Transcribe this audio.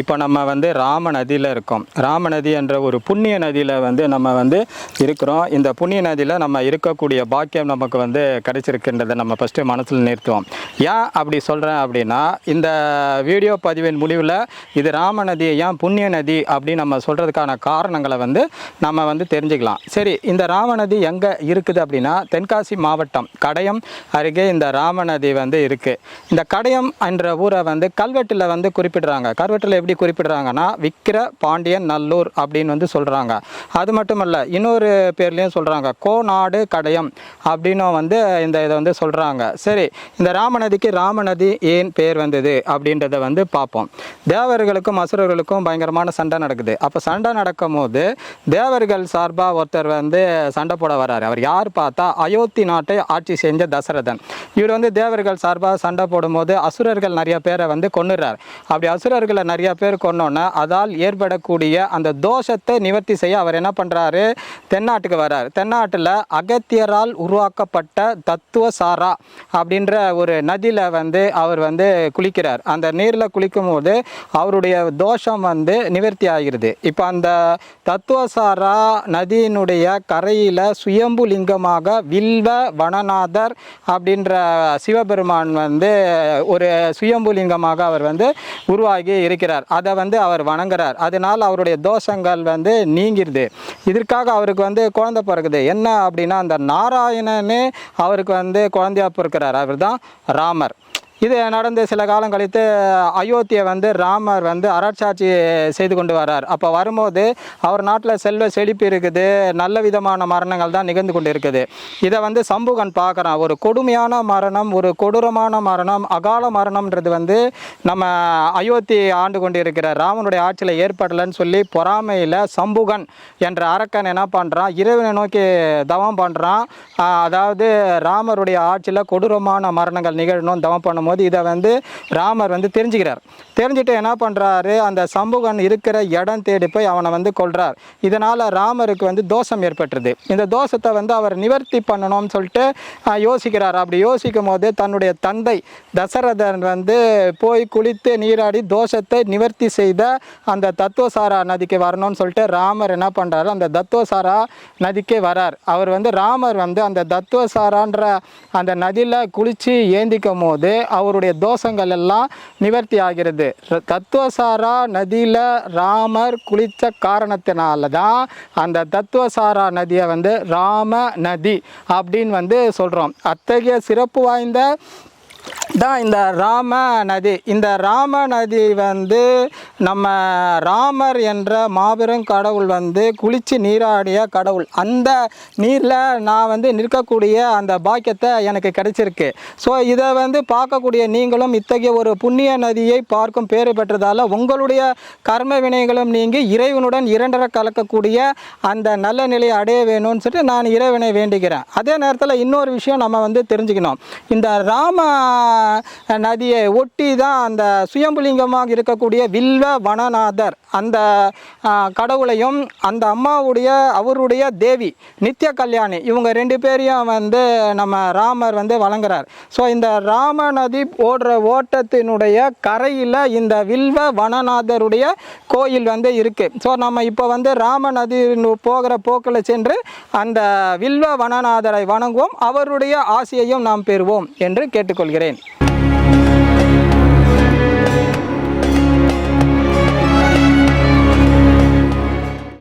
இப்போ நம்ம வந்து ராம நதியில் இருக்கோம். ராம நதி என்ற ஒரு புண்ணிய நதியில் வந்து நம்ம வந்து இருக்கிறோம். இந்த புண்ணிய நதியில் நம்ம இருக்கக்கூடிய பாக்கியம் நமக்கு வந்து கிடைச்சிருக்கின்றதை நம்ம ஃபஸ்ட்டு மனசில் நிறுத்துவோம். ஏன் அப்படி சொல்கிறேன் அப்படின்னா இந்த வீடியோ பதிவின் முடிவில் இது ராம நதியை ஏன் புண்ணிய நதி அப்படின்னு நம்ம சொல்கிறதுக்கான காரணங்களை வந்து நம்ம வந்து தெரிஞ்சுக்கலாம். சரி இந்த ராம நதி எங்கே இருக்குது அப்படின்னா தென்காசி மாவட்டம் கடையம் அருகே இந்த ராம நதி வந்து இருக்குது இந்த கடையம் என்ற ஊரை வந்து கல்வெட்டில் வந்து குறிப்பிடுறாங்க. கல்வெட்டில் எப்படி குறிப்பிடுறாங்கன்னா விக்கிர பாண்டியன் நல்லூர் அப்படின்னு வந்து சொல்கிறாங்க அது மட்டும் இல்லை இன்னொரு பேர்லேயும் சொல்கிறாங்க கோநாடு கடையம் அப்படின்னும் வந்து இந்த இதை வந்து சொல்கிறாங்க சரி இந்த ராமநதிக்கு ராமநதி ஏன் பேர் வந்தது அப்படின்றத வந்து பார்ப்போம். தேவர்களுக்கும் அசுரர்களுக்கும் பயங்கரமான சண்டை நடக்குது. அப்போ சண்டை நடக்கும் போது தேவர்கள் சார்பாக ஒருத்தர் வந்து சண்டை போட வராரு அவர் யார் பார்த்தா அயோத்தி நாட்டை ஆட்சி செஞ்ச தசரதன். இவர் வந்து தேவர்கள் சார்பாக சண்டை போடும்போது அசுரர்கள் நிறைய பேரை வந்து கொன்னுறார் அப்படி அசுரர்களை நிறைய பேர் கொன்னோன்னே அதால் ஏற்படக்கூடிய அந்த தோஷத்தை நிவர்த்தி செய்ய அவர் என்ன பண்ணுறாரு தென்னாட்டுக்கு வர்றார் தென்னாட்டில் அகத்தியரால் உருவாக்கப்பட்ட தத்துவ சாரா அப்படின்ற ஒரு நதியில் வந்து அவர் வந்து குளிக்கிறார். அந்த நீரில் குளிக்கும் போது அவருடைய தோஷம் வந்து நிவர்த்தி ஆகிறது இப்போ அந்த தத்துவசாரா நதியினுடைய கரையில் சுயம்பு லிங்கமாக வில்வ வனநாதர் அப்படின்ற சிவபெருமான் வந்து ஒரு சுயம்பு லிங்கமாக அவர் வந்து உருவாகி இருக்கிறார். அதை வந்து அவர் வணங்குறார். அதனால் அவருடைய தோஷங்கள் வந்து நீங்கிருது. இதற்காக அவருக்கு வந்து குழந்தை பிறகுது என்ன அப்படின்னா அந்த நாராயணனே அவருக்கு வந்து குழந்தையா பிறக்கிறார். அவர் தான் ராமர். இது நடந்து சில காலம் கழித்து அயோத்தியை வந்து ராமர் வந்து அரட்சாட்சி செய்து கொண்டு வரார். அப்போ வரும்போது அவர் நாட்டில் செல்வ செழிப்பு இருக்குது நல்ல விதமான மரணங்கள் தான் நிகழ்ந்து கொண்டு இருக்குது இதை வந்து சம்புகன் பார்க்குறான். ஒரு கொடுமையான மரணம் ஒரு கொடூரமான மரணம் அகால மரணம்ன்றது வந்து நம்ம அயோத்தி ஆண்டு கொண்டு இருக்கிற ராமனுடைய ஆட்சியில் ஏற்படலைன்னு சொல்லி பொறாமையில் சம்புகன் என்ற அரக்கன் என்ன பண்ணுறான் இறைவனை நோக்கி தவம் பண்ணுறான் அதாவது ராமருடைய ஆட்சியில் கொடூரமான மரணங்கள் நிகழணும் தவம் பண்ணும்போது இதை வந்து ராமர் வந்து தெரிஞ்சுக்கிறார். தெரிஞ்சுட்டு என்ன பண்ணுறாரு அந்த சம்புகன் இருக்கிற இடம் தேடி போய் அவனை வந்து கொல்றார். இதனால் ராமருக்கு வந்து தோஷம் ஏற்பட்டுருது. இந்த தோஷத்தை வந்து அவர் நிவர்த்தி பண்ணணும்னு சொல்லிட்டு யோசிக்கிறார். அப்படி யோசிக்கும் போது தன்னுடைய தந்தை தசரதன் வந்து போய் குளித்து நீராடி தோஷத்தை நிவர்த்தி செய்த அந்த தத்துவசாரா நதிக்கு வரணும்னு சொல்லிட்டு ராமர் என்ன பண்ணுறாரு அந்த தத்துவசாரா நதிக்கே வரார். அவர் வந்து ராமர் வந்து அந்த தத்துவசாரான்ற அந்த நதியில் குளித்து ஏந்திக்கும் போது அவருடைய தோஷங்கள் எல்லாம் நிவர்த்தி ஆகிறது. தத்துவசாரா நதியில் ராமர் குளித்த காரணத்தினால தான் அந்த தத்துவசாரா நதியை வந்து ராம நதி அப்படின்னு வந்து சொல்கிறோம் அத்தகைய சிறப்பு வாய்ந்த தான் இந்த ராம நதி. இந்த ராம நதி வந்து நம்ம ராமர் என்ற மாபெரும் கடவுள் வந்து குளித்து நீராடிய கடவுள். அந்த நீரில் நான் வந்து நிற்கக்கூடிய அந்த பாக்கியத்தை எனக்கு கிடைச்சிருக்கு. ஸோ இதை வந்து பார்க்கக்கூடிய நீங்களும் இத்தகைய ஒரு புண்ணிய நதியை பார்க்கும் பேறு பெற்றதால் உங்களுடைய கர்ம வினைகளும் நீங்கி இறைவனுடன் இரண்டரை கலக்கக்கூடிய அந்த நல்ல நிலையை அடைய வேணும்னு சொல்லிட்டு நான் இறைவனை வேண்டுகிறேன். அதே நேரத்தில் இன்னொரு விஷயம் நம்ம வந்து தெரிஞ்சுக்கணும். இந்த ராம நதியை ஒட்டி தான் அந்த சுயம்புலிங்கமாக இருக்கக்கூடிய வில்வ வனநாதர் அந்த கடவுளையும் அந்த அம்மாவுடைய அவருடைய தேவி நித்ய கல்யாணி இவங்க ரெண்டு பேரையும் வந்து நம்ம ராமர் வந்து வழங்குறார். ஸோ இந்த ராம நதி ஓடுற ஓட்டத்தினுடைய கரையில் இந்த வில்வ வனநாதருடைய கோயில் வந்து இருக்குது ஸோ நம்ம இப்போ வந்து ராம நதி போகிற போக்கில் சென்று அந்த வில்வ வனநாதரை வணங்குவோம். அவருடைய ஆசையையும் நாம் பெறுவோம் என்று கேட்டுக்கொள்கிறேன். lên.